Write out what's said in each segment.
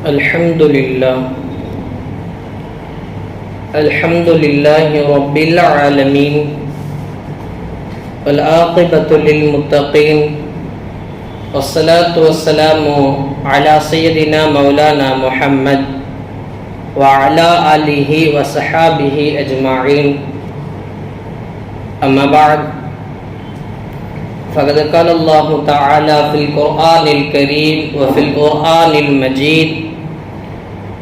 الحمد لله الحمد لله رب العالمين. والعاقبة للمتقين. والصلاة والسلام على سيدنا مولانا محمد وعلى آله وصحابه أجمعين. أما بعد فقد قال الله تعالى في القرآن الكريم وفي القرآن المجيد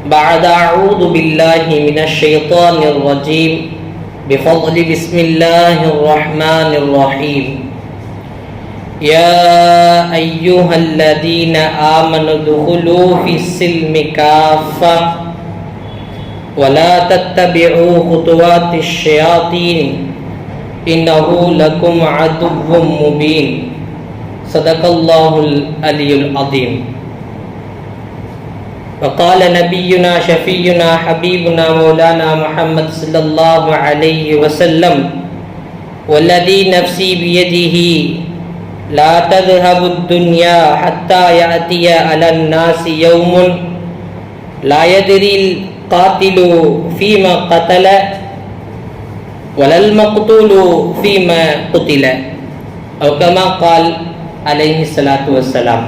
بعد أعوذ بالله من الشيطان الرجيم. بفضل بسم الله الرحمن الرحيم. يا أيها الذين آمنوا ادخلوا في السلم كافة ولا تتبعوا خطوات الشياطين. إنه لكم عدو مبين. صدق الله العلي العظيم. وقال نبينا شفينا حبيبنا مولانا محمد صلى الله عليه وسلم والذي نفسي بيده لا تذهب الدنيا حتى يأتي على الناس يوم لا يدري القاتل فيما قتل ولا المقتول فيما قتل أو كما قال عليه الصلاة والسلام.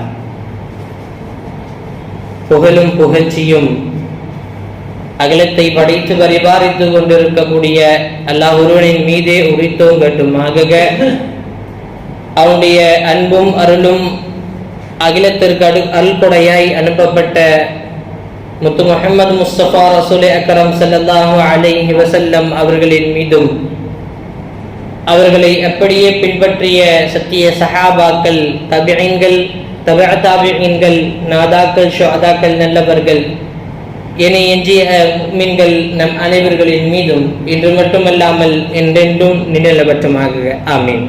புகழும் புகழ்ச்சியும் அகிலத்தை படைத்து பரிபாரித்து கொண்டிருக்கக்கூடிய அல்லாஹ் ஒருவனின் மீதே உரித்தோம் கட்டுமாக அவனுடைய அன்பும் அருளும் அகிலத்திற்கு அடு அருள்கொடையாய் அனுப்பப்பட்ட முத்து முகமது முஸ்தபா ரசூல் அக்கரம் சல்லல்லாஹு அலைஹி வசல்லம் அவர்களின் மீதும் அவர்களை அப்படியே பின்பற்றிய சத்திய சஹாபாக்கள் தபியங்கள் தப தாபியங்கள் நாதாக்கள் ஷோதாக்கள் நல்லவர்கள் என எஞ்சிய மீன்கள் நம் அனைவர்களின் மீதும் இன்று மட்டுமல்லாமல் என்றென்றும் நிழலபற்றமாக ஆமீன்.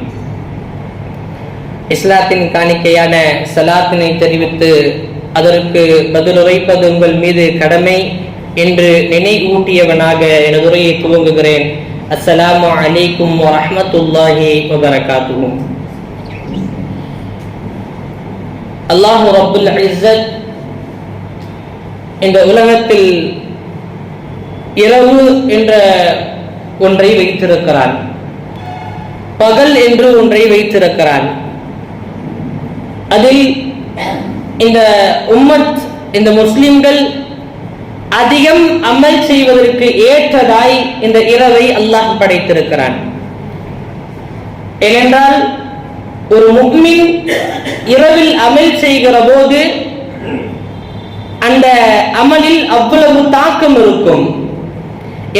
இஸ்லாத்தின் காணிக்கையான சலாத்தினை தெரிவித்து அதற்கு பதிலுரைப்பது உங்கள் மீது கடமை என்று நினைவூட்டியவனாக எனது உரையை துவங்குகிறேன். அஸ்ஸலாமு அலைக்கும் வரமத்துல்லாஹி வபரகாத்துவும் அல்லாஹு அப்துல் ஐசத் இந்த உலகத்தில் இரவு என்ற ஒன்றை வைத்திருக்கிறான். பகல் என்று ஒன்றை வைத்திருக்கிறான். அதில் இந்த உம்மத் இந்த முஸ்லிம்கள் அதிகம் அமல் செய்வதற்கு ஏற்றதாய் இந்த இரவை அல்லாஹ் படைத்திருக்கிறான். ஏனென்றால் ஒரு முக்மின் இரவில் அமல் செய்கிற போது அந்த அமலில் அவ்வளவு தாக்கம் இருக்கும்.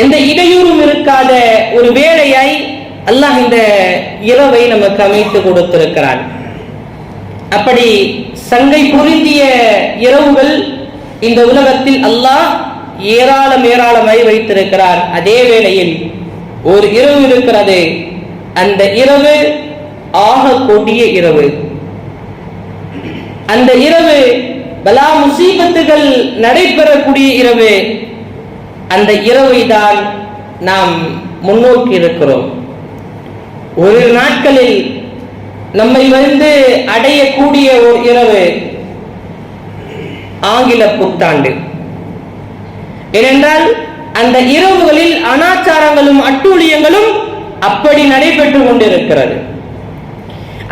எந்த இடையூறும் இருக்காத ஒரு வேலையாய் அல்லாஹ் இந்த இரவை நமக்கு அமைத்து கொடுத்திருக்கிறான். அப்படி சங்கை பொருந்திய இரவுகள் இந்த உலகத்தில் அல்லாஹ் ஏராளம் ஏராளமாய் வைத்திருக்கிறார். அதே வேளையில் ஒரு இரவு இருக்கிறது. அந்த இரவு ஆக கொடிய இரவு. அந்த இரவு பலா முசீபத்துகள் நடைபெறக்கூடிய இரவு. அந்த இரவை தான் நாம் முன்னோக்கி இருக்கிறோம். ஒரு நாட்களில் நம்மை வந்து அடையக்கூடிய ஒரு இரவு ஆங்கில புத்தாண்டு. ஏனென்றால் அந்த இரவுகளில் அனாச்சாரங்களும் அட்டூழியங்களும் அப்படி நடைபெற்று கொண்டிருக்கிறது.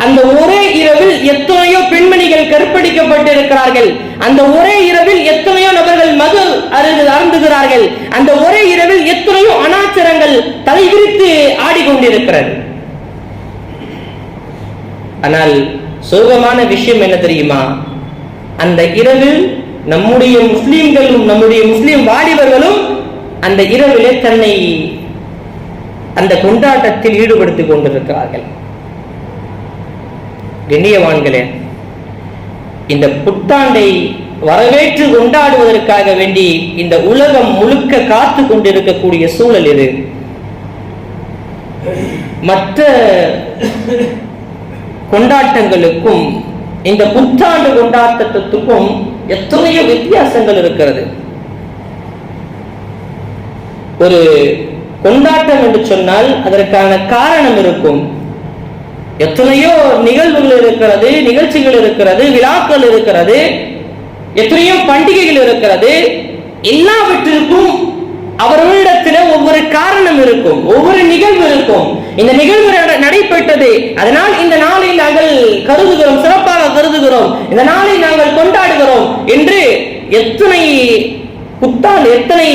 அந்த ஒரே இரவில் எத்தனையோ பெண்மணிகள் கற்பழிக்கப்பட்டிருக்கிறார்கள். அந்த ஒரே இரவில் எத்தனையோ நபர்கள் மது அருகு அருந்துகிறார்கள். அந்த ஒரே இரவில் எத்தனையோ அனாச்சாரங்கள் தலைவிரித்து ஆடிக்கொண்டிருக்கிறது. ஆனால் சோகமான விஷயம் என்ன தெரியுமா? அந்த இரவில் நம்முடைய முஸ்லீம்களும் நம்முடைய முஸ்லிம் வாலிபர்களும் அந்த இரவிலே தன்னை அந்த கொண்டாட்டத்தில் ஈடுபடுத்திக் கொண்டிருக்கிறார்கள். கண்ணியவான்களே இந்த புத்தாண்டை வரவேற்று கொண்டாடுவதற்காக வேண்டி இந்த உலகம் முழுக்க காத்து கொண்டிருக்கக்கூடிய சூழல் இது. மற்ற கொண்டாட்டங்களுக்கும் இந்த புத்தாண்டு கொண்டாட்டத்துக்கும் எத்தனையோ வித்தியாசங்கள் இருக்கிறது. ஒரு கொண்டாட்டம் என்று சொன்னால் அதற்கான காரணம் இருக்கும். எத்தனையோ நிகழ்வுகள் இருக்கிறது நிகழ்ச்சிகள் இருக்கிறது விழாக்கள் இருக்கிறது எத்தனையோ பண்டிகைகள் இருக்கிறது. எல்லாவற்றிற்கும் அவர்களிடத்தில் ஒவ்வொரு காரணம் இருக்கும் ஒவ்வொரு நிகழ்வு இருக்கும். இந்த நிகழ்வு நடைபெற்றது. அதனால் இந்த நாளை நாங்கள் கருதுகிறோம் சிறப்பாக கருதுகிறோம். இந்த நாளை நாங்கள் கொண்டாடுகிறோம் என்று எத்தனை புத்தாண்டு எத்தனை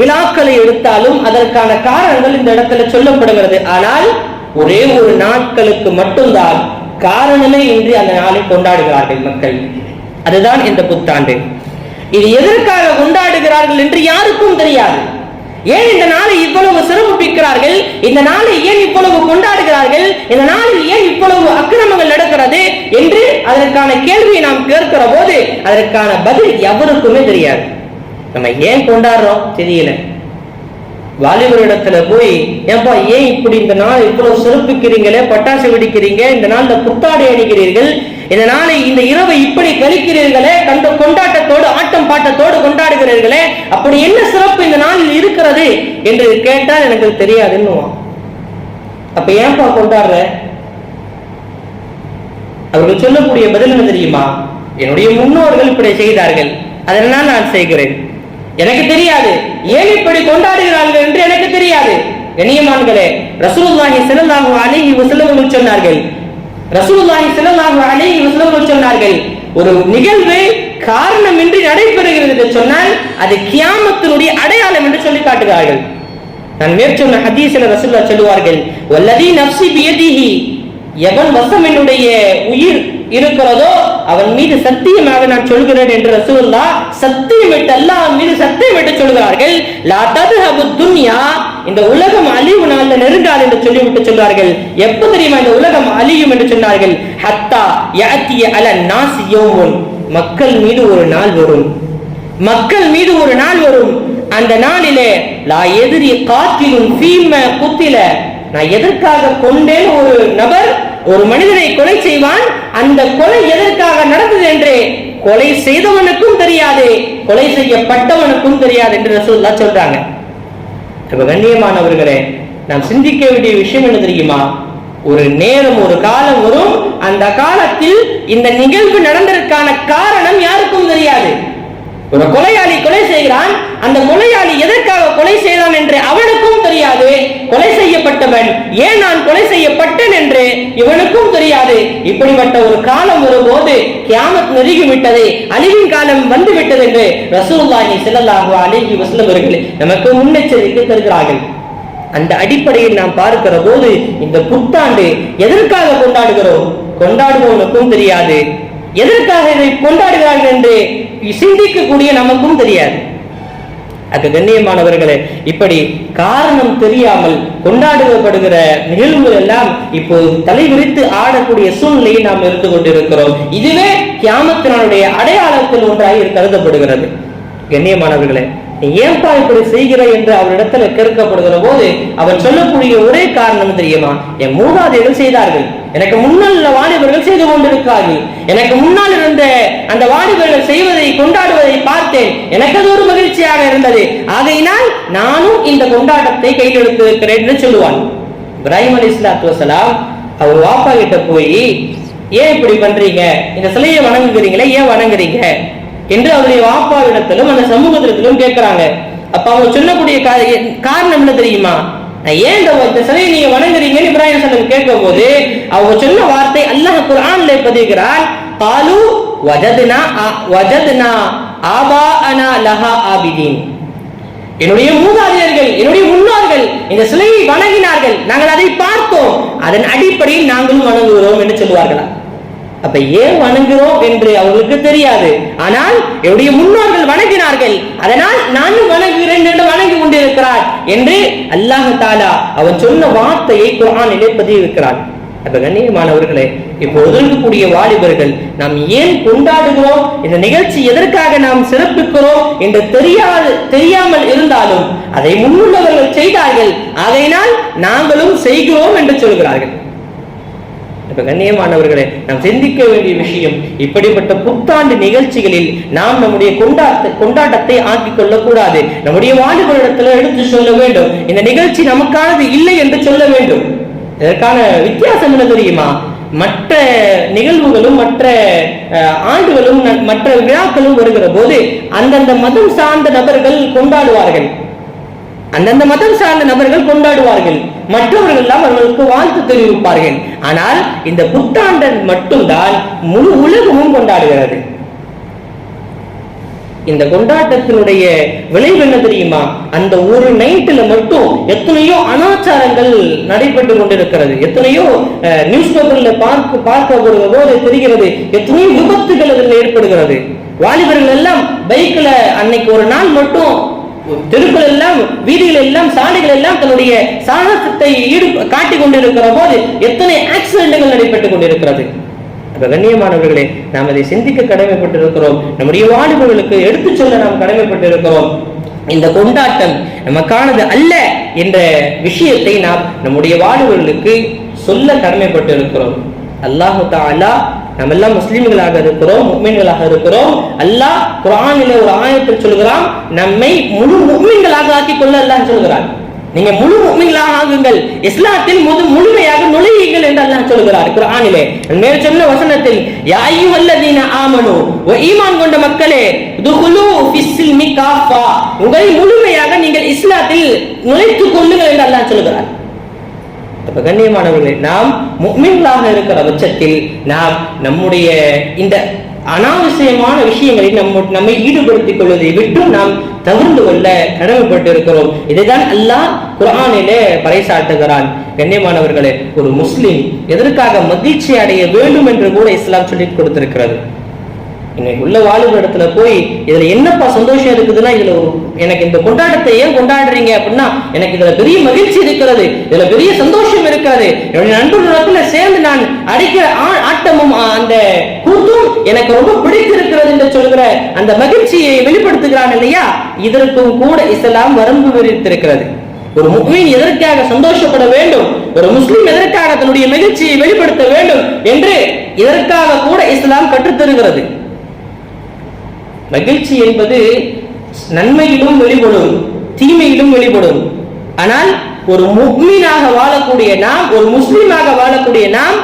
விழாக்களை எடுத்தாலும் அதற்கான காரணங்கள் இந்த இடத்துல சொல்லப்படுகிறது. ஆனால் ஒரே ஒரு நாட்களுக்கு மட்டும்தான் காரணமே இன்றி அந்த நாளை கொண்டாடுகிறார்கள் மக்கள். அதுதான் இந்த புத்தாண்டு. இது எதற்காக கொண்டாடுகிறார்கள் என்று யாருக்கும் தெரியாது. ஏன் இந்த நாளை இவ்வளவு சிறப்பிக்கிறார்கள் இந்த நாளை ஏன் இவ்வளவு கொண்டாடுகிறார்கள்? இந்த நாளில் ஏன் இவ்வளவு அக்கிரமங்கள் நடக்கிறது என்று அதற்கான கேள்வியை நாம் கேட்கிற போது அதற்கான பதில் எவருக்குமே தெரியாது. நம்ம ஏன் கொண்டாடுறோம்? தெரியல. வாலிபரிடத்துல போய் ஏன்பா ஏன் இப்படி இந்த நாள் இவ்வளவு சிறப்பிக்கிறீங்களே பட்டாசு வெடிக்கிறீங்க இந்த நாள்ல புத்தாடை அணிகிறீர்கள் இந்த நாளை இந்த இரவை இப்படி கழிக்கிறீர்களே கண்ட கொண்டாட்டத்தோடு ஆட்டம் பாட்டத்தோடு கொண்டாடுகிறீர்களே அப்படி என்ன சிறப்பு இந்த நாளில் இருக்கிறது? என்று கேட்டால் எனக்கு தெரியாதுன்னு அப்ப ஏன்பா கொண்டாடுற? அவர்கள் சொல்லக்கூடிய பதில் என்ன தெரியுமா? என்னுடைய முன்னோர்கள் இப்படி செய்தார்கள் அதனால் நான் செய்கிறேன். எனக்கு தெரியாது. ஏன் இப்படி கொண்டாடுகிறார்கள் என்று எனக்கு தெரியாது. கண்ணியமான்களே ரசூலுல்லாஹி ஸல்லல்லாஹு அலைஹி வஸல்லம் சொன்னார்கள். ரசூலுல்லாஹி ஸல்லல்லாஹு அலைஹி வஸல்லம் சொன்னார்கள் ஒரு நிகழ்வு காரணமின்றி நடைபெறுகிறது என்று சொன்னால் அது கியாமத்தினுடைய அடையாளம் என்று சொல்லி காட்டுகிறார்கள். நான் மேற்சொன்ன ஹதீஸ்ல ரசூல்லா சொல்லுவார்கள் வல்லதி நப்சி பியதிஹி எவன் வசம் என்னுடைய உயிர் இருக்கிறதோ அவன் மீது சத்தியமாக நான் சொல்கிறேன் என்று ரசூல்லா சத்தியமிட்டு அல்லாஹ் மீது சத்தியமிட்டு சொல்கிறார்கள். லா ததுஹபு துன்யா. இந்த உலகம் அழிவு நாள்ல நெருங்காது என்று சொல்லிவிட்டு சொல்வார்கள். எப்ப தெரியுமா இந்த உலகம் அழியும் என்று சொன்னார்கள்? ஹத்தா யாத்திய அல நாஸ் யௌமுன். மக்கள் மீது ஒரு நாள் வரும். மக்கள் மீது ஒரு நாள் வரும். அந்த நாளிலே லா எதிரி காத்திலும் ஃபீம குத்தில. நான் எதற்காக கொண்டேன் ஒரு நபர்? ஒரு மனிதனை கொலை செய்வான். அந்த கொலை எதற்காக நடந்தது என்று கொலை செய்தவனுக்கும் தெரியாது கொலை செய்யப்பட்டவனுக்கும் தெரியாது என்று ரசூல்லா சொல்றாங்க. இப்ப கண்ணியமானவர்களே நாம் சிந்திக்க வேண்டிய விஷயம் என்ன தெரியுமா? ஒரு நேரம் ஒரு காலம் வரும். அந்த காலத்தில் இந்த நிகழ்வு நடந்ததற்கான காரணம் யாருக்கும் தெரியாது. ஒரு கொலையாளி கொலை செய்கிறான். அந்த கொலையாளி எதற்காக கொலை செய்தான் என்று அவனுக்கும் தெரியாது. கொலை செய்யப்பட்டவன். ஏன் நான் கொலை செய்யப்பட்டேன் என்று இவனுக்கும் தெரியாது. இப்படிப்பட்ட ஒரு காலம் வரும்போது கியாமத் நெருங்கி விட்டது அழிவின் காலம் வந்து விட்டது என்று ரசூல்லாஹி ஸல்லல்லாஹு அலைஹி வசந்தவர்கள் நமக்கு முன்னெச்சரிக்கை தருகிறார்கள். அந்த அடிப்படையில் நாம் பார்க்கிற போது இந்த புத்தாண்டு எதற்காக கொண்டாடுகிறோம்? கொண்டாடுபவனுக்கும் தெரியாது. எதற்காக இதை கொண்டாடுகிறார்கள் என்று சிந்திக்கக்கூடிய நமக்கும் தெரியாது. அது கண்ணியமானவர்களே இப்படி காரணம் தெரியாமல் கொண்டாடப்படுகிற நிகழ்வுகள் எல்லாம் இப்போது தலைவிரித்து ஆடக்கூடிய சூழ்நிலையை நாம் இருந்து கொண்டிருக்கிறோம். இதுவே கியாமத்தினுடைய அடையாளத்தில் ஒன்றாக கருதப்படுகிறது. கண்ணியமானவர்களே நீ ஏன்பா இப்படி செய்கிற என்று அவரிடத்துல கேட்கப்படுகிற போது அவர் சொல்லக்கூடிய ஒரே காரணம் தெரியுமா? என் மூதாதையர்கள் செய்தார்கள். எனக்கு முன்னால் உள்ள வாலிபர்கள் செய்து கொண்டிருக்கிறார்கள். எனக்கு முன்னால் இருந்த அந்த வாலிபர்கள் செய்வதை கொண்டாடுவதை பார்த்தேன். எனக்கு அது ஒரு மகிழ்ச்சியாக இருந்தது. ஆகையினால் நானும் இந்த கொண்டாட்டத்தை கையில் எடுத்திருக்கிறேன் என்று சொல்லுவான். இப்ராஹிம் அலி இஸ்லாத்து வசலாம் அவர் வாப்பா கிட்ட போய் ஏன் இப்படி பண்றீங்க? இந்த சிலையை வணங்குகிறீங்களே ஏன் வணங்குறீங்க? என்று அவருடைய வாப்பாவிடத்திலும் அந்த சமூகத்திலும் கேட்கிறாங்க. அப்ப அவங்க சொல்லக்கூடிய கா- காரணம் என்ன தெரியுமா? ஏன் இந்த இந்த சிலையை நீங்க வணங்குறீங்கன்னு இப்ராஹிம் சலம் கேட்கும் போது அவங்க சொன்ன வார்த்தை அல்லாஹ் குர்ஆன்ல பதிகிறான் காலு வஜத்னா வஜதுனா ஆபா அனா லஹா ஆபிதீன். என்னுடைய மூதாதையர்கள் என்னுடைய முன்னோர்கள் இந்த சிலையை வணங்கினார்கள். நாங்கள் அதை பார்த்தோம். அதன் அடிப்படையில் நாங்களும் வணங்குகிறோம் என்று சொல்லுவார்களா அப்ப ஏன் வணங்குகிறோம் என்று அவர்களுக்கு தெரியாது. ஆனால் என்னுடைய முன்னோர்கள் வணங்கினார்கள். அதனால் நானும் வணங்குகிறேன் என்று வணங்கி கொண்டிருக்கிறார் என்று அல்லாஹ் தாலா அவன் சொன்ன வார்த்தையை குர்ஆனிலே பதிவிருக்கிறான். அப்ப கண்ணியமானவர்களே இப்போது இருக்கக்கூடிய வாலிபர்கள் நாம் ஏன் கொண்டாடுகிறோம்? இந்த நிகழ்ச்சி எதற்காக நாம் சிறப்பிக்கிறோம் என்று தெரியாது தெரியாமல் இருந்தாலும் அதை முன்னுள்ளவர்கள் செய்தார்கள். ஆகையினால் நாங்களும் செய்கிறோம் என்று சொல்கிறார்கள். இப்ப கண்ணியமானவர்களே நாம் சிந்திக்க வேண்டிய விஷயம் இப்படிப்பட்ட புத்தாண்டு நிகழ்ச்சிகளில் நாம் நம்முடைய கொண்டாட்ட கொண்டாட்டத்தை ஆக்கிக் கொள்ளக்கூடாது. நம்முடைய வாலிபரிடத்துல எடுத்து சொல்ல வேண்டும். இந்த நிகழ்ச்சி நமக்கானது இல்லை என்று சொல்ல வேண்டும். இதற்கான வித்தியாசம் என்ன தெரியுமா? மற்ற நிகழ்வுகளும் மற்ற அஹ், ஆண்டுகளும் மற்ற விழாக்களும் வருகிற போது அந்தந்த மதம் சார்ந்த நபர்கள் கொண்டாடுவார்கள். அந்தந்த மதம் சார்ந்த நபர்கள் கொண்டாடுவார்கள். மற்றவர்கள் எல்லாம் அவர்களுக்கு வாழ்த்து தெரிவிப்பார்கள். ஆனால் இந்த புத்தாண்டன் மட்டும்தான் முழு உலகமும் கொண்டாடுகிறது. இந்த கொண்டாட்டத்தினுடைய விளைவு என்ன தெரியுமா? அந்த ஒரு நைட்டுல மட்டும் எத்தனையோ அனாச்சாரங்கள் நடைபெற்று கொண்டிருக்கிறது. எத்தனையோ நியூஸ் பேப்பர்ல பார்க்க பார்க்க வருகிற போது தெரிகிறது எத்தனையோ விபத்துகள் அதில் ஏற்படுகிறது. வாலிபர்கள் எல்லாம் பைக்ல அன்னைக்கு ஒரு நாள் மட்டும் தெருக்கள் எல்லாம் வீதிகள் எல்லாம் சாலைகள் எல்லாம் தன்னுடைய சாகசத்தை ஈடு காட்டி கொண்டிருக்கிற போது எத்தனை ஆக்சிடென்ட்கள் நடைபெற்றுக் கொண்டிருக்கிறது? கண்ணியமானவர்களே நாம் அதை சிந்திக்க கடமைப்பட்டிருக்கிறோம். நம்முடைய வாழ்வுகளுக்கு எடுத்துச் சொல்ல நாம் கடமைப்பட்டிருக்கிறோம். இந்த கொண்டாட்டம் நமக்கானது அல்ல என்ற விஷயத்தை நாம் நம்முடைய வாழ்வுகளுக்கு சொல்ல கடமைப்பட்டிருக்கிறோம். அல்லாஹு தாலா நம்ம எல்லாம் முஸ்லிம்களாக இருக்கிறோம் முக்மீன்களாக இருக்கிறோம். அல்லாஹ் குரானில ஒரு ஆயத்தில் சொல்கிறான் நம்மை முழு முக்மீன்களாக ஆக்கி கொள்ள அல்லாஹ் சொல்கிறான். நீங்க முழு முக்மீன்களாக ஆகுங்கள். இஸ்லாத்தில் முழு முழுமையாக நுழையுங்கள் என்று அல்லாஹ் சொல்கிறார் குர்ஆனிலே. மேல் சொன்ன வசனத்தில் யா அய்யுஹல்லதீன ஆமனு வ ஈமான் கொண்ட மக்களே துகுலு ஃபிஸ்ஸில்மி காஃபா உங்களை முழுமையாக நீங்கள் இஸ்லாத்தில் நுழைத்துக் கொள்ளுங்கள் என்று அல்லாஹ் சொல்கிறார். அப்ப கண்ணியமானவர்களே நாம் முக்மீன்களாக இருக்கிற பட்சத்தில் நாம் நம்முடைய இந்த அனாவசியமான விஷயங்களில் நம்ம நம்மை ஈடுபடுத்திக் கொள்வதை விட்டு நாம் தவிர்ந்து கொள்ள கடமைப்பட்டு இருக்கிறோம் இதைதான் அல்லாஹ் குரானிலே பறைசாட்டுகிறான் கண்ணியமானவர்களே ஒரு முஸ்லிம் எதற்காக மகிழ்ச்சி அடைய வேண்டும் என்று கூட இஸ்லாம் சொல்லி கொடுத்திருக்கிறது. இன்னைக்கு உள்ள வாலிப இடத்துல போய் இதுல என்னப்பா சந்தோஷம் இருக்குதுன்னா இதுல ஒரு எனக்கு இந்த கொண்டாட்டத்தை ஏன் கொண்டாடுறீங்க அப்படின்னா எனக்கு இதுல பெரிய மகிழ்ச்சி இருக்கிறது இதுல பெரிய சந்தோஷம் இருக்கிறது. என்னுடைய நண்பர்களுக்குள்ள சேர்ந்து நான் அடிக்கிற ஆ- ஆட்டமும் அந்த கூத்தும் எனக்கு ரொம்ப பிடித்திருக்கிறது என்று சொல்கிற அந்த மகிழ்ச்சியை வெளிப்படுத்துகிறான் இல்லையா? இதற்கும் கூட இஸ்லாம் வரம்பு விரித்திருக்கிறது. ஒரு முக்மீன் எதற்காக சந்தோஷப்பட வேண்டும்? ஒரு முஸ்லீம் எதற்காக தன்னுடைய மகிழ்ச்சியை வெளிப்படுத்த வேண்டும் என்று இதற்காக கூட இஸ்லாம் கற்றுத்தருகிறது. மகிழ்ச்சி என்பது நன்மையிலும் வெளிப்படும் தீமையிலும் வெளிப்படும். ஆனால் ஒரு முக்மீனாக வாழக்கூடிய நாம் ஒரு முஸ்லீமாக வாழக்கூடிய நாம்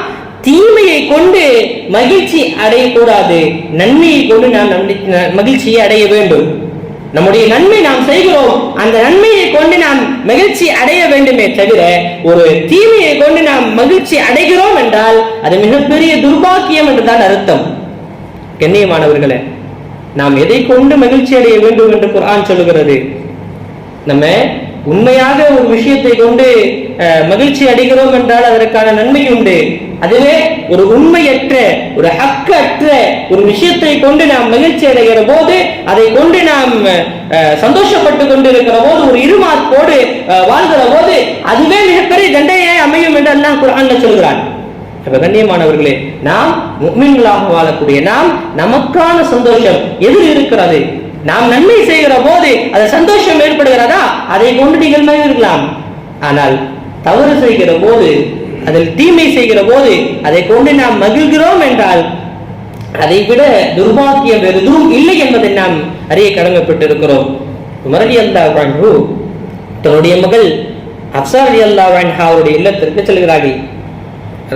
தீமையை கொண்டு மகிழ்ச்சி அடையக்கூடாது. நன்மையை கொண்டு நாம் மகிழ்ச்சியை அடைய வேண்டும். நம்முடைய நன்மை நாம் செய்கிறோம். அந்த நன்மையை கொண்டு நாம் மகிழ்ச்சி அடைய வேண்டுமே தவிர ஒரு தீமையை கொண்டு நாம் மகிழ்ச்சி அடைகிறோம் என்றால் அது மிகப்பெரிய துர்பாக்கியம் என்றுதான் அர்த்தம். கண்ணியமானவர்களே நாம் எதை கொண்டு மகிழ்ச்சி அடைய வேண்டும் என்று குரான் சொல்லுகிறது? நம்ம உண்மையாக ஒரு விஷயத்தை கொண்டு மகிழ்ச்சி அடைகிறோம் என்றால் அதற்கான நன்மை உண்டு. அதுவே ஒரு உண்மையற்ற ஒரு ஹக்கற்ற ஒரு விஷயத்தை கொண்டு நாம் மகிழ்ச்சி அடைகிற போது அதை கொண்டு நாம் சந்தோஷப்பட்டு கொண்டு இருக்கிற போது ஒரு இருமார்க்கோடு வாழ்கிற போது அதுவே மிகப்பெரிய தண்டையை அமையும் என்று அல்லாஹ் குரான் சொல்கிறான். அப்ப கண்ணியமானவர்களே நாம் முக்மீன்களாக வாழக்கூடிய நாம் நமக்கான சந்தோஷம் எதில் இருக்கிறது? நாம் நன்மை செய்கிற போது அது சந்தோஷம் ஏற்படுகிறதா? அதை கொண்டு நீங்கள் மகிழ்க்கலாம் ஆனால் தவறு செய்கிற போது அதில் தீமை செய்கிற போது அதை கொண்டு நாம் மகிழ்கிறோம் என்றால் அதை விட துர்பாக்கியம் வேறு எதுவும் இல்லை என்பதை நாம் அறிய கடமைப்பட்டிருக்கிறோம். உமரடி அல்லா தன்னுடைய மகள் அப்சார் அலி அல்லா அவருடைய இல்லத்திற்கு செல்கிறார்கள்.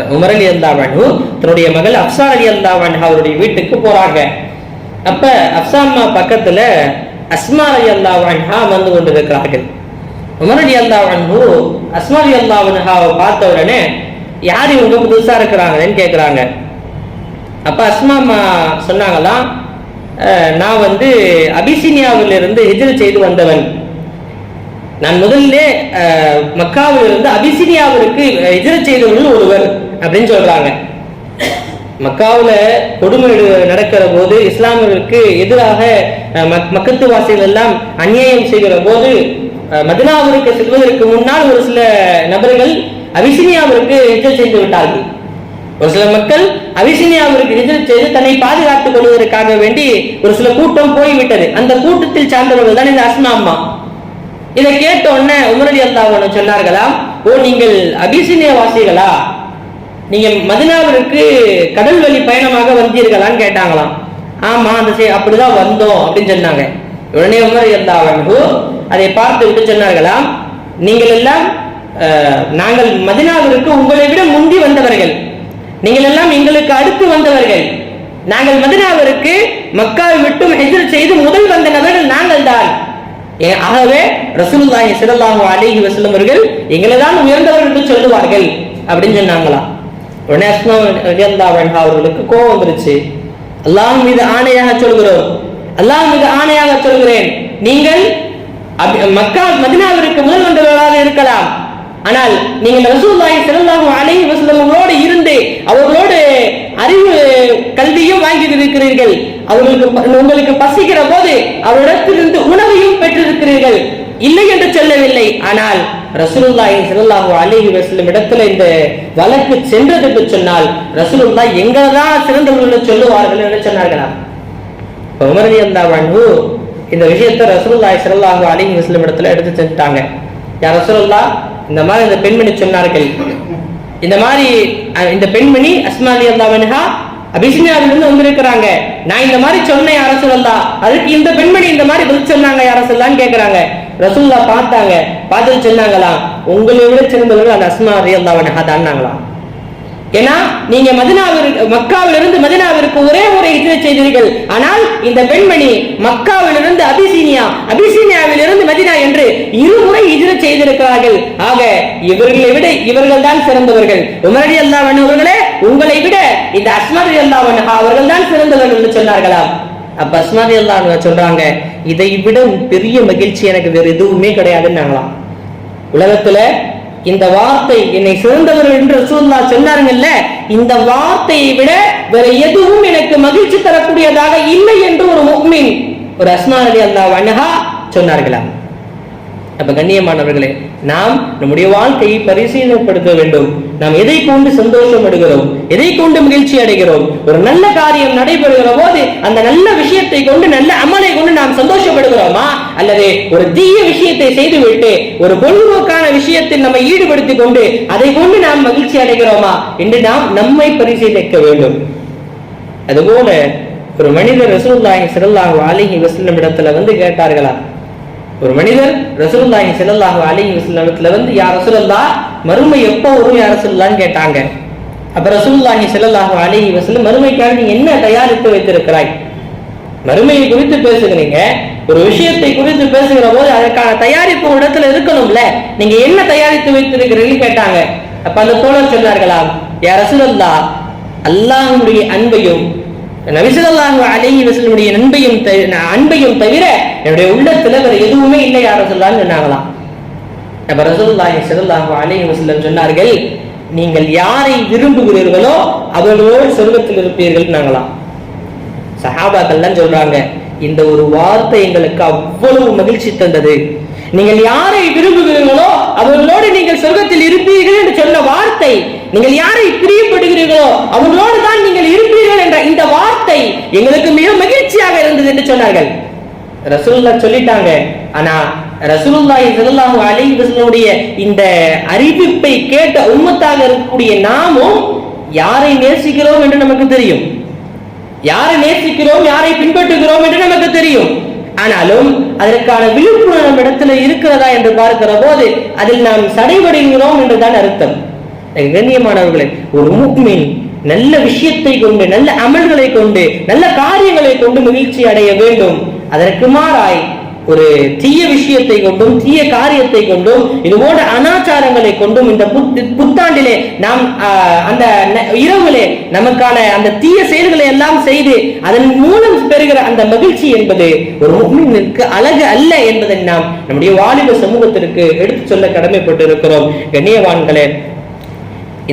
உமர் அலி அல்லா தன்னுடைய மகள் அப்சா அலி அல்லா அவருடைய வீட்டுக்கு போறாங்க. அப்ப அப்சாம்மா பக்கத்துல அஸ்மா அலி அல்லா வந்து கொண்டிருக்கிறார்கள். உமர் அலி அல்லா அஸ்மா அலி அல்லா பார்த்த உடனே யார் இவங்க புதுசா இருக்கிறாங்கன்னு கேக்குறாங்க. அப்ப அஸ்மா அம்மா சொன்னாங்களாம் "அஹ், நான் வந்து அபிசீனியாவிலிருந்து ஹிஜில் செய்து வந்தவன். நான் முதல்ல அஹ், மக்காவிலிருந்து அபிசீனியாவிற்கு எதிர செய்தவர்கள் ஒருவர். அப்படின்னு சொல்றாங்க. மக்காவுல கொடுமை நடக்கிற போது இஸ்லாமியர்களுக்கு எதிராக மக்கத்துவாசிகள் மக்- மக்கத்து வாசிகள் எல்லாம் அநியாயம் செய்கிற போது அஹ், மதினாவிற்கு செல்வதற்கு முன்னால் ஒரு சில நபர்கள் அபிசினியாவிற்கு எஜல் செய்து விட்டார்கள். ஒரு சில மக்கள் அபிசினியாவிற்கு எஜல் செய்து தன்னை பாதுகாத்துக் கொள்வதற்காக வேண்டி ஒரு சில கூட்டம் போய்விட்டது. அந்த கூட்டத்தில் சார்ந்தவர்கள் தான் இந்த அஸ்மா அம்மா. இதை கேட்ட உடனே உமரடி அல்லாஹ் சொன்னார்களாம் ஓ நீங்கள் அபிசினிய வாசிகளா நீங்கள் மதினாவிற்கு கடல் வழி பயணமாக வந்தீர்களான்னு கேட்டாங்களாம். ஆமாம் அந்த சே- அப்படிதான் வந்தோம் அப்படின்னு சொன்னாங்க. உடனே உமர் அல்லாஹ் அதை பார்த்து விட்டு சொன்னார்களாம் நீங்கள் எல்லாம் நாங்கள் மதினாவிற்கு உங்களை விட முந்தி வந்தவர்கள். நீங்கள் எல்லாம் எங்களுக்கு அடுத்து வந்தவர்கள். நாங்கள் மதினாவிற்கு மக்காவை விட்டும் எதிர் செய்து முதல் வந்த நபர்கள் நாங்கள் தான். ஆகவே ரசூலுல்லாஹி ஸல்லல்லாஹு அலைஹி வஸல்லம் அவர்கள் எங்களை தான் உயர்ந்தவர்கள் என்று சொல்லுவார்கள் அப்படின்னு சொன்னாங்களாம். உடனே அஸ்மா அன்ஹா அவர்களுக்கு கோபம் வந்துருச்சு. அல்லாஹ் மீது ஆணையாக சொல்கிறோம். அல்லாஹ் மீது ஆணையாக சொல்கிறேன். நீங்கள் மக்கா மதினாவிற்கு முதல் வந்தவர்களாக இருக்கலாம். ஆனால் நீங்கள் ரசூல்லாய் செல்லாகும் அலை வஸல்லம் இருந்து அவர்களோடு அறிவு கல்வியும் வாங்கி இருக்கிறீர்கள் அவர்களுக்கு ப- உங்களுக்கு பசிக்கிற போது அவரிடத்திலிருந்து உணவையும் பெற்றிருக்கிறீர்கள். இல்லை என்று சொல்லவில்லை. ஆனால் ரசூலுல்லாஹி ஸல்லல்லாஹு அலைஹி வஸல்லம் இடத்துல இந்த வழக்கு சென்றது என்று சொன்னால் ரசூலுல்லாஹ் எங்கதான் சிறந்தவர்கள் சொல்லுவார்கள் என்று சொன்னார்களாம். இப்ப உமர் ரலியல்லாஹு அன்ஹு இந்த விஷயத்தை ரசூலுல்லாஹி ஸல்லல்லாஹு அலைஹி வஸல்லம் இடத்துல எடுத்து செஞ்சுட்டாங்க. யார் ரசூலுல்லாஹ் இந்த மாதிரி இந்த பெண்மணி சொன்னார்கள். இந்த மாதிரி இந்த பெண்மணி அஸ்மா ரலியல்லாஹு அன்ஹா அபிசினியாவிலிருந்து வந்திருக்கிறாங்க. நான் இந்த மாதிரி சொன்னேன் யார சொல்லலாம் அதுக்கு இந்த பெண்மணி இந்த மாதிரி பதில் சொன்னாங்க யார சொல்லலாம்னு கேக்குறாங்க. ரசூல்லா பார்த்தாங்க. பார்த்துட்டு சொன்னாங்களாம் உங்களை விட சிறந்தவர்கள் அந்த அஸ்மா ரலியல்லாஹு தான்னாங்களாம் ஏன்னா நீங்க மதினாவிற்கு மக்காவிலிருந்து மதினாவிற்கு ஒரே ஒரு ஹிஜ்ரத் செய்தீர்கள். ஆனால் இந்த பெண்மணி மக்காவிலிருந்து அபிசீனியா அபிசீனியாவிலிருந்து மதினா என்று இருமுறை ஹிஜ்ரத் செய்திருக்கிறார்கள். ஆக இவர்களை விட இவர்கள் தான் சிறந்தவர்கள். உமரடி அல்லாவன் அவர்களே உங்களை விட இந்த அஸ்மதி அல்லாவன் அவர்கள் தான் சிறந்தவர்கள் என்று சொன்னார்களாம். அப்ப அஸ்மதி அல்லாஹ் சொல்றாங்க இதை விட பெரிய மகிழ்ச்சி எனக்கு வேறு எதுவுமே கிடையாதுன்னாங்களாம் உலகத்துல இந்த வார்த்தை என்னை சிறந்தவர்கள் என்று சூழ்நா சொன்னாருங்கல்ல இந்த வார்த்தையை விட வேற எதுவும் எனக்கு மகிழ்ச்சி தரக்கூடியதாக இல்லை என்று ஒரு முக்மின் ஒரு அஸ்மானி அலி அல்லாஹ் அன்ஹா சொன்னார்களாம். அப்ப கண்ணியமானவர்களே நாம் நம்முடைய வாழ்க்கையை பரிசீலனைப்படுத்த வேண்டும். நாம் எதை கொண்டு சந்தோஷம் அடைகிறோம் எதை கொண்டு மகிழ்ச்சி அடைகிறோம்? ஒரு நல்ல காரியம் நடைபெறுகிற போது அந்த நல்ல விஷயத்தை கொண்டு நல்ல அமலை கொண்டு நாம் சந்தோஷப்படுகிறோமா? அல்லது ஒரு தீய விஷயத்தை செய்துவிட்டு ஒரு பொழுதுபோக்கான விஷயத்தில் நம்மை ஈடுபடுத்திக் கொண்டு அதை கொண்டு நாம் மகிழ்ச்சி அடைகிறோமா? என்று நாம் நம்மை பரிசீலிக்க வேண்டும். அதுபோல ஒரு மனிதர் ரசூல்லாஹி சிறல்லாஹு அலிஹி வசல்லம் இடத்துல வந்து கேட்டார்களா ஒரு மனிதர் ரசூலுல்லாஹி செல்லல்லாஹு அலைஹி வஸல்லம் வந்து யா ரசூலல்லா மறுமை எப்போ வரும் யா ரசூலுல்லாஹ்னு கேட்டாங்க. அப்ப ரசூலுல்லாஹி செல்லல்லாஹு அலைஹி வஸல்லம் மறுமைக்காக நீ என்ன தயாரித்து வைத்திருக்கிறாய்? மறுமையை குறித்து பேசுகிறீங்க. ஒரு விஷயத்தை குறித்து பேசுகிற போது அதற்கான தயாரிப்பு இடத்துல இருக்கணும்ல. நீங்க என்ன தயாரித்து வைத்திருக்கிறீங்கன்னு கேட்டாங்க. அப்ப அந்த தோழர் சொன்னார்களாம் யா ரசூலல்லா அல்லாஹ்வுடைய அன்பையும் நபிசதல்லாஹு அலைஹி வஸல்லுடைய அன்பையும் அன்பையும் தவிர என்னுடைய உள்ளத்துல வேற எதுவுமே இல்லை யார் ரசூலுல்லாஹ்னு சொன்னாங்களாம். நம்ம ரசூலுல்லாஹி ஸல்லல்லாஹு அலைஹி வஸல்லம் சொன்னார்கள் நீங்கள் யாரை விரும்புகிறீர்களோ அவர்களோடு சொர்க்கத்தில் இருப்பீர்கள் நாங்களாம் சஹாபாக்கள்லாம் சொல்றாங்க இந்த ஒரு வார்த்தை எங்களுக்கு அவ்வளவு மகிழ்ச்சி தந்தது. நீங்கள் யாரை விரும்புகிறீர்களோ அவர்களோடு நீங்கள் சொர்க்கத்தில் இருப்பீர்கள் என்று சொன்ன வார்த்தை நீங்கள் யாரை பிரியப்படுகிறீர்களோ அவர்களோடு தான் நீங்கள் இருப்பீர்கள் என்ற இந்த வார்த்தை எங்களுக்கு மிக மகிழ்ச்சியாக இருந்தது என்று சொன்னார்கள். ரசூல்லா சொல்லிட்டாங்க. ஆனா ரசூலுல்லாஹி ஸல்லல்லாஹு அலைஹி வஸல்லுடைய இந்த அறிவிப்பை கேட்ட உம்மத்தாக இருக்கக்கூடிய நாமும் யாரை நேசிக்கிறோம் என்று நமக்கு தெரியும். யாரை நேசிக்கிறோம் யாரை பின்பற்றுகிறோம் என்று நமக்கு தெரியும். ஆனாலும் அதற்கான விழிப்புணர்வு இடத்துல இருக்கிறதா என்று பார்க்கிற போது அதில் நாம் சடைபடுகிறோம் என்றுதான் அர்த்தம். கண்ணியமானவர்களே ஒரு முக்மின் நல்ல விஷயத்தை கொண்டு நல்ல அமல்களை கொண்டு நல்ல காரியங்களை கொண்டு மகிழ்ச்சி அடைய வேண்டும். அதற்கு மாறாய் ஒரு தீய விஷயத்தை கொண்டும் தீய காரியத்தை கொண்டும் இது போன்ற அனாச்சாரங்களை கொண்டும் இந்த புத்தாண்டிலே நாம் ஆஹ், அந்த இரவுகளே நமக்கான அந்த தீய செயல்களை எல்லாம் செய்து அதன் மூலம் பெறுகிற அந்த மகிழ்ச்சி என்பது ஒரு முக்மீனுக்கு அழகு அல்ல என்பதை நாம் நம்முடைய வாலிப சமூகத்திற்கு எடுத்து சொல்ல கடமைப்பட்டு இருக்கிறோம் கண்ணியவான்களே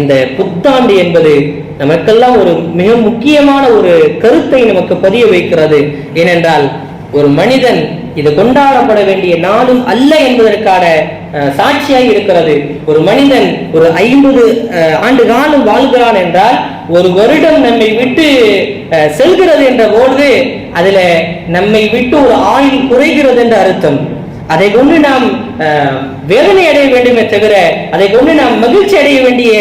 இந்த புத்தாண்டு என்பது நமக்கெல்லாம் ஒரு மிக முக்கியமான ஒரு கருத்தை நமக்கு பதிய வைக்கிறது. ஏனென்றால் ஒரு மனிதன் இது கொண்டாடப்பட வேண்டிய நாளும் அல்ல என்பதற்கான சாட்சியாக இருக்கிறது. ஒரு மனிதன் ஒரு ஐம்பது ஆண்டு காலம் வாழ்கிறான் என்றால் ஒரு வருடம் நம்மை விட்டு செல்கிறது என்ற போது அதுல நம்மை விட்டு ஒரு ஆயுள் குறைகிறது என்ற அர்த்தம். அதை கொண்டு நாம் வேதனை அடைய வேண்டுமே தவிர அதை கொண்டு நாம் மகிழ்ச்சி அடைய வேண்டிய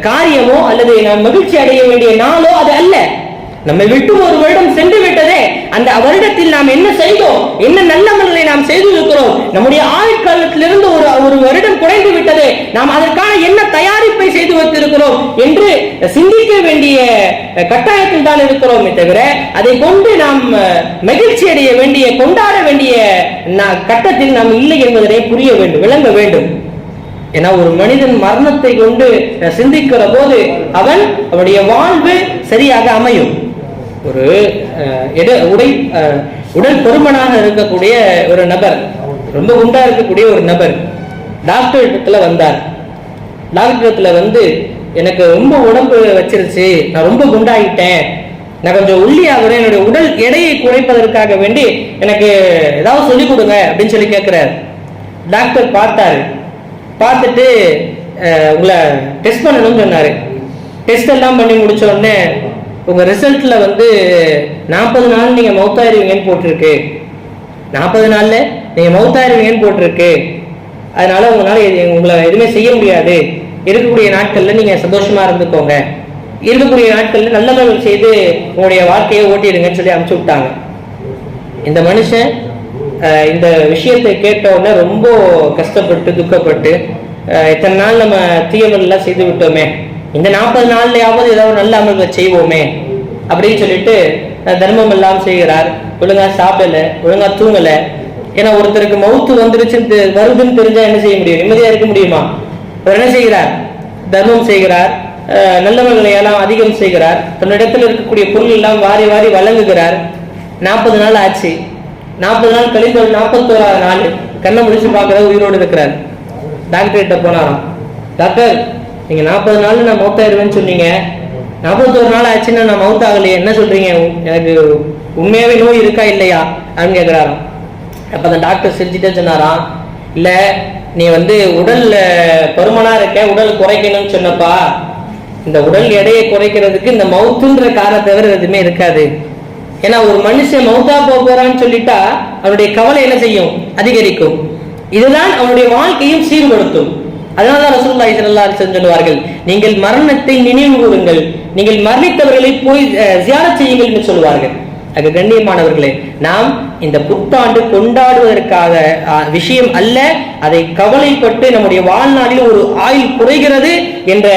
காரியமோ அல்லது நாம் மகிழ்ச்சி அடைய வேண்டிய நாளோ அது அல்ல. நம்மை விட்டு ஒரு வருடம் சென்று விட்டதே. அந்த வருடத்தில் நாம் என்ன செய்தோம்? என்ன நல்ல நாம் செய்திருக்கிறோம்? நம்முடைய ஆயுட்காலத்திலிருந்து ஒரு ஒரு வருடம் குறைந்து விட்டது. நாம் அதற்கான என்ன தயாரிப்பை செய்து வைத்திருக்கிறோம் என்று சிந்திக்க வேண்டிய கட்டாயத்தில் தான் இருக்கிறோமே தவிர அதை கொண்டு நாம் மகிழ்ச்சி அடைய வேண்டிய கொண்டாட வேண்டிய கட்டத்தில் நாம் இல்லை என்பதனை புரிய வேண்டும் விளங்க வேண்டும். ஏன்னா ஒரு மனிதன் மரணத்தை கொண்டு சிந்திக்கிற போது அவன் அவனுடைய வாழ்வு சரியாக அமையும். ஒரு எட- உடை உடல் பொறுமனாக இருக்கக்கூடிய ஒரு நபர் ரொம்ப குண்டா இருக்கக்கூடிய ஒரு நபர் டாக்டர் இடத்துல வந்தார். டாக்டர் இடத்துல வந்து எனக்கு ரொம்ப உடம்பு வச்சிருச்சு நான் ரொம்ப குண்டாகிட்டேன் நான் கொஞ்சம் ஒல்லியாகிறேன் என்னுடைய உடல் எடையை குறைப்பதற்காக வேண்டி எனக்கு ஏதாவது சொல்லிக் கொடுங்க அப்படின்னு சொல்லி கேட்குறாரு. டாக்டர் பார்த்தாரு. பார்த்துட்டு உங்களை டெஸ்ட் பண்ணணும்னு சொன்னார். டெஸ்ட் எல்லாம் பண்ணி முடிச்ச உடனே உங்கள் ரிசல்ட்டில் வந்து நாற்பது நாள் நீங்கள் மௌத்தாயிருவீங்கன்னு போட்டிருக்கு. நாற்பது நாளில் நீங்கள் மௌத்தாயிருவீங்கன்னு போட்டிருக்கு. அதனால் உங்களால் இது- உங்களை எதுவுமே செய்ய முடியாது. இருக்கக்கூடிய நாட்களில் நீங்கள் சந்தோஷமாக இருந்துக்கோங்க. இருக்கக்கூடிய நாட்கள்ல நல்லவர்கள் செய்து உங்களுடைய வாழ்க்கையை ஓட்டிடுங்கன்னு சொல்லி அனுப்பிச்சு விட்டாங்க. இந்த மனுஷன் இந்த விஷயத்தை கேட்டவுடனே ரொம்ப கஷ்டப்பட்டு துக்கப்பட்டு இத்தனை நாள் நம்ம தீயவெல்லாம் செய்து விட்டோமே. இந்த நாற்பது நாள்லயாவது ஏதாவது நல்ல அமல்கள் செய்வோமே அப்படின்னு சொல்லிட்டு தர்மம் எல்லாம் செய்கிறார். ஒழுங்கா சாப்பிடல ஒழுங்கா தூங்கல. ஏன்னா ஒருத்தருக்கு மவுத்து வந்துருச்சுன்னு தெ- வருதுன்னு தெரிஞ்சா என்ன செய்ய முடியும்? நிம்மதியா இருக்க முடியுமா? அவர் என்ன செய்கிறார்? தர்மம் செய்கிறார். நல்லவர்களை எல்லாம் அதிகம் செய்கிறார். தன்னிடத்தில் இருக்கக்கூடிய பொருள் எல்லாம் வாரி வாரி வழங்குகிறார். நாற்பது நாள் ஆச்சு. நாற்பது நாள் கழிந்த நாற்பத்தோராது நாள். கண்ணை முடிச்சு பார்க்கறது உயிரோடு இருக்கிறார். டாக்டர் கிட்ட போனாராம். டாக்டர் நீங்கள் நாற்பது நாளில் நான் மௌத்தாயிருவேன்னு சொன்னீங்க. நாற்பத்தோரு நாள் ஆச்சுன்னா நான் மவுத் ஆகலையே. என்ன சொல்கிறீங்க எனக்கு உண்மையாகவே நோய் இருக்கா இல்லையா? அப்படின்னு கேட்குறாராம் அப்போ அந்த டாக்டர் சிரிச்சுட்டே சொன்னாராம். இல்லை நீ வந்து உடலில் பருமனாக இருக்க உடல் குறைக்கணும்னு சொன்னப்பா. இந்த உடல் எடையை குறைக்கிறதுக்கு இந்த மவுத்துன்ற காரணத்தை தவிர எதுவுமே இருக்காது. ஏன்னா ஒரு மனுஷன் மவுத்தா போக போறான்னு சொல்லிட்டா அவனுடைய கவலை என்ன செய்யும்? அதிகரிக்கும். இதுதான் அவனுடைய வாழ்க்கையும் சீர்படுத்தும். அதனால்தான் ரசூல்லா இசல்லா சொல்லுவார்கள் நீங்கள் மரணத்தை நினைவு கூறுங்கள் நீங்கள் மரணித்தவர்களை போய் அஹ், ஜியாரத் செய்யுங்கள் என்று சொல்லுவார்கள். அது கண்ணியமானவர்களே நாம் இந்த புத்தாண்டு கொண்டாடுவதற்காக விஷயம் அல்ல அதை கவலைப்பட்டு நம்முடைய வாழ்நாளில் ஒரு ஆயுள் குறைகிறது என்ற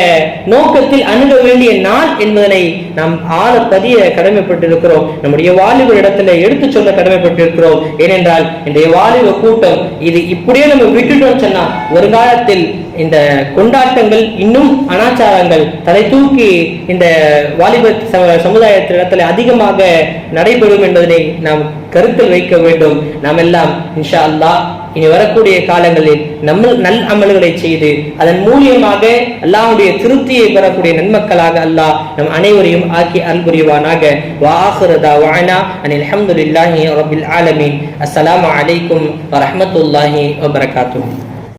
நோக்கத்தில் அணுக வேண்டிய நாள் என்பதனை நாம் ஆழ பதிய கடமைப்பட்டிருக்கிறோம். நம்முடைய வாலிபர் இடத்துல எடுத்து சொல்ல கடமைப்பட்டிருக்கிறோம். ஏனென்றால் இன்றைய வாலிப கூட்டம் இது இப்படியே நம்ம விட்டுட்டோம் சொன்னா ஒரு காலத்தில் இந்த கொண்டாட்டங்கள் இன்னும் அனாச்சாரங்கள் தலை தூக்கி இந்த வாலிப ச- சமுதாயத்திடத்தில் அதிகமாக நடைபெறும் என்பதனை நாம் கருத்தில் வைக்க வேண்டும். நாம் எல்லாம் இன்ஷா அல்லாஹ் இனி வரக்கூடிய காலங்களில் நம்ம நல் அமல்களை செய்து அதன் மூலியமாக அல்லாவுடைய திருப்தியை பெறக்கூடிய நன்மக்களாக அல்லாஹ் நம் அனைவரையும் ஆக்கி அல்புரிவானாக வாஹிரதா வானா அனில் அல்ஹம்துலில்லாஹி ரபில் ஆலமீன். அஸ்லாம் அலைக்கும் வரமத்துல்லாஹி வபரகாத்தூ